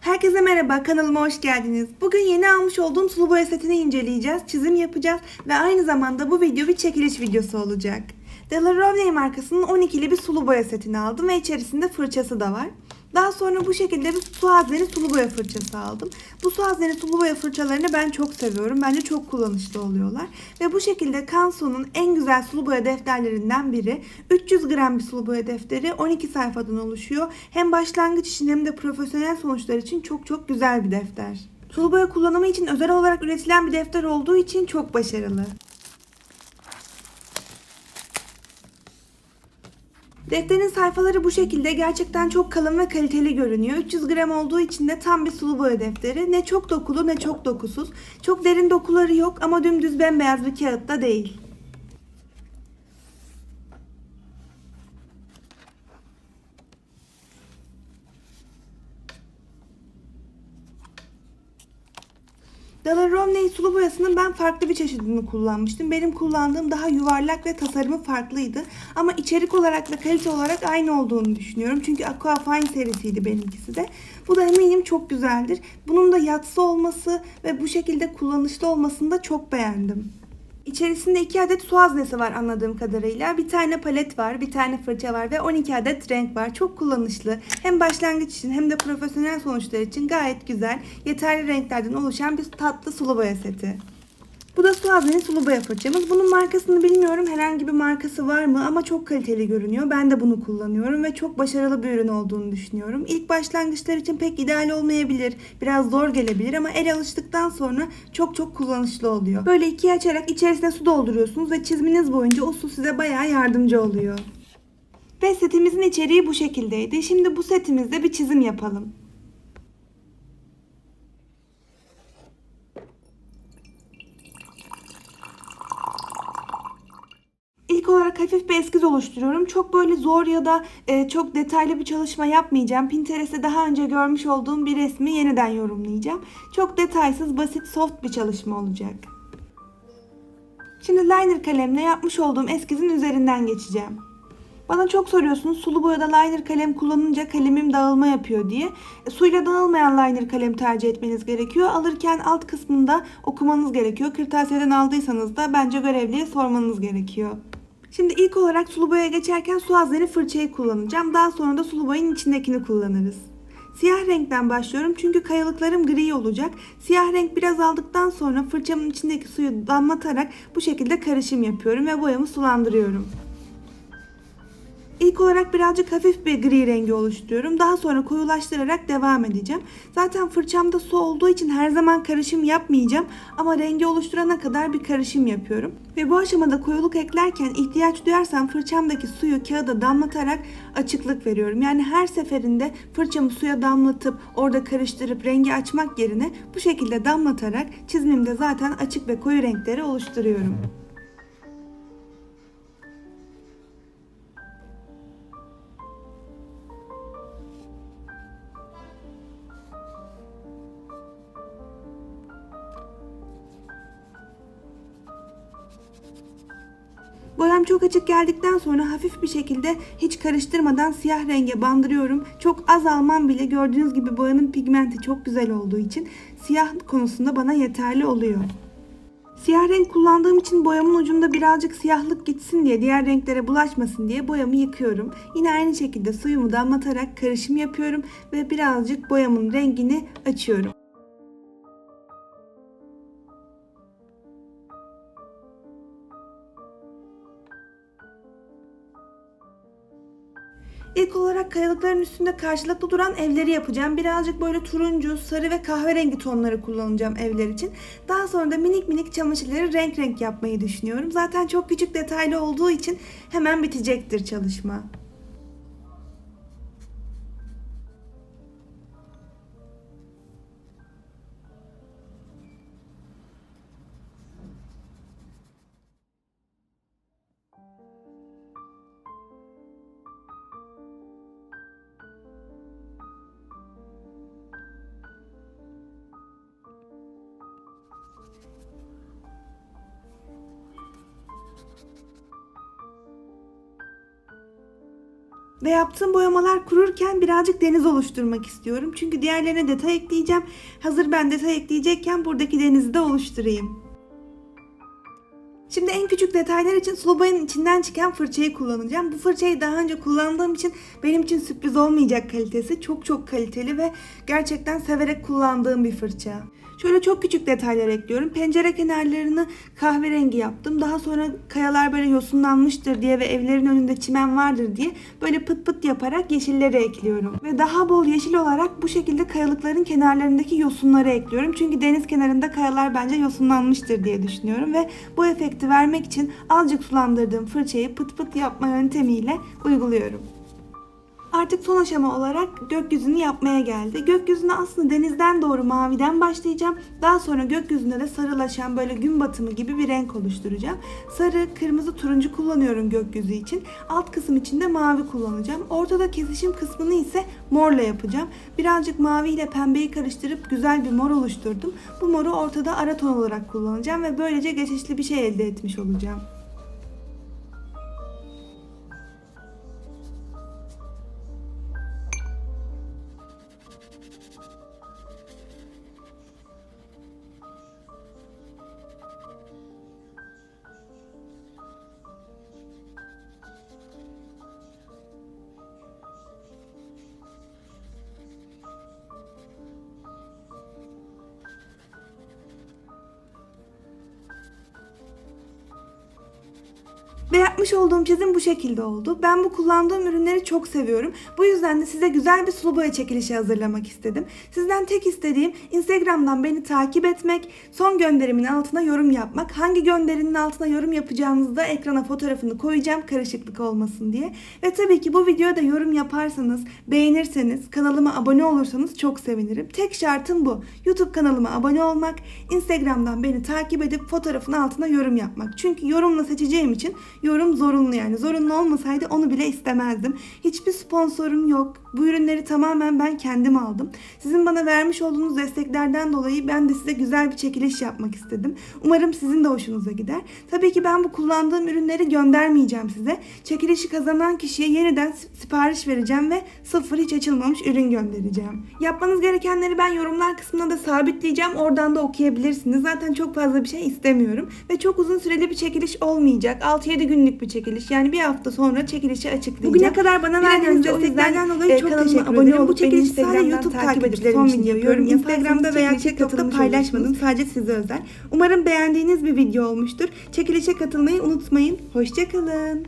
Herkese merhaba, kanalıma hoş geldiniz. Bugün yeni almış olduğum sulu boya setini inceleyeceğiz, çizim yapacağız ve aynı zamanda bu video bir çekiliş videosu olacak. Della Rovne markasının 12'li bir sulu boya setini aldım ve içerisinde fırçası da var. Daha sonra bu şekilde bir su hazneli sulu boya fırçası aldım. Bu su hazneli sulu boya fırçalarını ben çok seviyorum. Bence çok kullanışlı oluyorlar. Ve bu şekilde Canso'nun en güzel sulu boya defterlerinden biri. 300 gram bir sulu boya defteri 12 sayfadan oluşuyor. Hem başlangıç için hem de profesyonel sonuçlar için çok çok güzel bir defter. Sulu boya kullanımı için özel olarak üretilen bir defter olduğu için çok başarılı. Defterin sayfaları bu şekilde gerçekten çok kalın ve kaliteli görünüyor. 300 gram olduğu için de tam bir sulu boya defteri. Ne çok dokulu ne çok dokusuz. Çok derin dokuları yok ama dümdüz bembeyaz bir kağıtta değil. Dalla Romney sulu boyasının ben farklı bir çeşidini kullanmıştım. Benim kullandığım daha yuvarlak ve tasarımı farklıydı. Ama içerik olarak ve kalite olarak aynı olduğunu düşünüyorum. Çünkü Aqua Fine serisiydi benimkisi de. Bu da eminim çok güzeldir. Bunun da yatsı olması ve bu şekilde kullanışlı olmasını da çok beğendim. İçerisinde 2 adet su haznesi var anladığım kadarıyla. Bir tane palet var, bir tane fırça var ve 12 adet renk var. Çok kullanışlı. Hem başlangıç için hem de profesyonel sonuçlar için gayet güzel, yeterli renklerden oluşan bir tatlı sulu boya seti. Bu da su hazneli sulu boya fırçamız. Bunun markasını bilmiyorum. Herhangi bir markası var mı ama çok kaliteli görünüyor. Ben de bunu kullanıyorum ve çok başarılı bir ürün olduğunu düşünüyorum. İlk başlangıçlar için pek ideal olmayabilir. Biraz zor gelebilir ama el alıştıktan sonra çok çok kullanışlı oluyor. Böyle ikiye açarak içerisine su dolduruyorsunuz ve çiziminiz boyunca o su size bayağı yardımcı oluyor. Ve setimizin içeriği bu şekildeydi. Şimdi bu setimizde bir çizim yapalım. İlk olarak hafif bir eskiz oluşturuyorum. Çok böyle zor ya da e, çok detaylı bir çalışma yapmayacağım. Pinterest'te daha önce görmüş olduğum bir resmi yeniden yorumlayacağım. Çok detaysız, basit, soft bir çalışma olacak. Şimdi liner kalemle yapmış olduğum eskizin üzerinden geçeceğim. Bana çok soruyorsunuz sulu boyada liner kalem kullanınca kalemim dağılma yapıyor diye. E, suyla dağılmayan liner kalem tercih etmeniz gerekiyor. Alırken alt kısmında okumanız gerekiyor. Kırtasiyeden aldıysanız da bence görevliye sormanız gerekiyor. Şimdi ilk olarak sulu boyaya geçerken su hazneli fırçayı kullanacağım. Daha sonra da sulu boyanın içindekini kullanırız. Siyah renkten başlıyorum çünkü kayalıklarım gri olacak. Siyah renk biraz aldıktan sonra fırçamın içindeki suyu damlatarak bu şekilde karışım yapıyorum ve boyamı sulandırıyorum. İlk olarak birazcık hafif bir gri rengi oluşturuyorum. Daha sonra koyulaştırarak devam edeceğim. Zaten fırçamda su olduğu için her zaman karışım yapmayacağım. Ama rengi oluşturana kadar bir karışım yapıyorum. Ve bu aşamada koyuluk eklerken ihtiyaç duyarsam fırçamdaki suyu kağıda damlatarak açıklık veriyorum. Yani her seferinde fırçamı suya damlatıp orada karıştırıp rengi açmak yerine bu şekilde damlatarak çizimimde zaten açık ve koyu renkleri oluşturuyorum. Boyam çok açık geldikten sonra hafif bir şekilde hiç karıştırmadan siyah renge bandırıyorum. Çok az almam bile gördüğünüz gibi boyanın pigmenti çok güzel olduğu için siyah konusunda bana yeterli oluyor. Siyah renk kullandığım için boyamın ucunda birazcık siyahlık gitsin diye diğer renklere bulaşmasın diye boyamı yıkıyorum. Yine aynı şekilde suyumu damlatarak karışım yapıyorum ve birazcık boyamın rengini açıyorum. İlk olarak kayalıkların üstünde karşılıklı duran evleri yapacağım. Birazcık böyle turuncu, sarı ve kahverengi tonları kullanacağım evler için. Daha sonra da minik minik çamaşırları renk renk yapmayı düşünüyorum. Zaten çok küçük detaylı olduğu için hemen bitecektir çalışma. Ve yaptığım boyamalar kururken birazcık deniz oluşturmak istiyorum. Çünkü diğerlerine detay ekleyeceğim. Hazır ben detay ekleyecekken buradaki denizi de oluşturayım. Şimdi en küçük detaylar için sulu boyanın içinden çıkan fırçayı kullanacağım. Bu fırçayı daha önce kullandığım için benim için sürpriz olmayacak kalitesi. Çok çok kaliteli ve gerçekten severek kullandığım bir fırça. Şöyle çok küçük detaylar ekliyorum. Pencere kenarlarını kahverengi yaptım. Daha sonra kayalar böyle yosunlanmıştır diye ve evlerin önünde çimen vardır diye böyle pıt pıt yaparak yeşilleri ekliyorum. Ve daha bol yeşil olarak bu şekilde kayalıkların kenarlarındaki yosunları ekliyorum. Çünkü deniz kenarında kayalar bence yosunlanmıştır diye düşünüyorum ve bu efekti vermek için azıcık sulandırdığım fırçayı pıt pıt yapma yöntemiyle uyguluyorum. Artık son aşama olarak gökyüzünü yapmaya geldi. Gökyüzüne aslında denizden doğru maviden başlayacağım. Daha sonra gökyüzünde de sarılaşan böyle gün batımı gibi bir renk oluşturacağım. Sarı, kırmızı, turuncu kullanıyorum gökyüzü için. Alt kısım için de mavi kullanacağım. Ortada kesişim kısmını ise morla yapacağım. Birazcık mavi ile pembeyi karıştırıp güzel bir mor oluşturdum. Bu moru ortada ara ton olarak kullanacağım ve böylece geçişli bir şey elde etmiş olacağım. Yapmış olduğum çizim bu şekilde oldu. Ben bu kullandığım ürünleri çok seviyorum. Bu yüzden de size güzel bir sulu boya çekilişi hazırlamak istedim. Sizden tek istediğim Instagram'dan beni takip etmek, son gönderimin altına yorum yapmak. Hangi gönderinin altına yorum yapacağınızı da ekrana fotoğrafını koyacağım karışıklık olmasın diye. Ve tabii ki bu videoya da yorum yaparsanız, beğenirseniz, kanalıma abone olursanız çok sevinirim. Tek şartım bu. YouTube kanalıma abone olmak, Instagram'dan beni takip edip fotoğrafın altına yorum yapmak. Çünkü yorumla seçeceğim için yorum zorunlu yani. Zorunlu olmasaydı onu bile istemezdim. Hiçbir sponsorum yok. Bu ürünleri tamamen ben kendim aldım. Sizin bana vermiş olduğunuz desteklerden dolayı ben de size güzel bir çekiliş yapmak istedim. Umarım sizin de hoşunuza gider. Tabii ki ben bu kullandığım ürünleri göndermeyeceğim size. Çekilişi kazanan kişiye yeniden sipariş vereceğim ve sıfır hiç açılmamış ürün göndereceğim. Yapmanız gerekenleri ben yorumlar kısmına da sabitleyeceğim. Oradan da okuyabilirsiniz. Zaten çok fazla bir şey istemiyorum. Ve çok uzun süreli bir çekiliş olmayacak. 6-7 günlük bir çekiliş. Yani bir hafta sonra çekilişi açıklayacağım. Bugüne kadar bana verdiğiniz desteklerden dolayı çok teşekkür ederim. Abone olup bu çekilişi sadece YouTube takipçilerim için yapıyorum. Instagram'da veya TikTok'ta paylaşmadım. Sadece size özel. Umarım beğendiğiniz bir video olmuştur. Çekilişe katılmayı unutmayın. Hoşçakalın.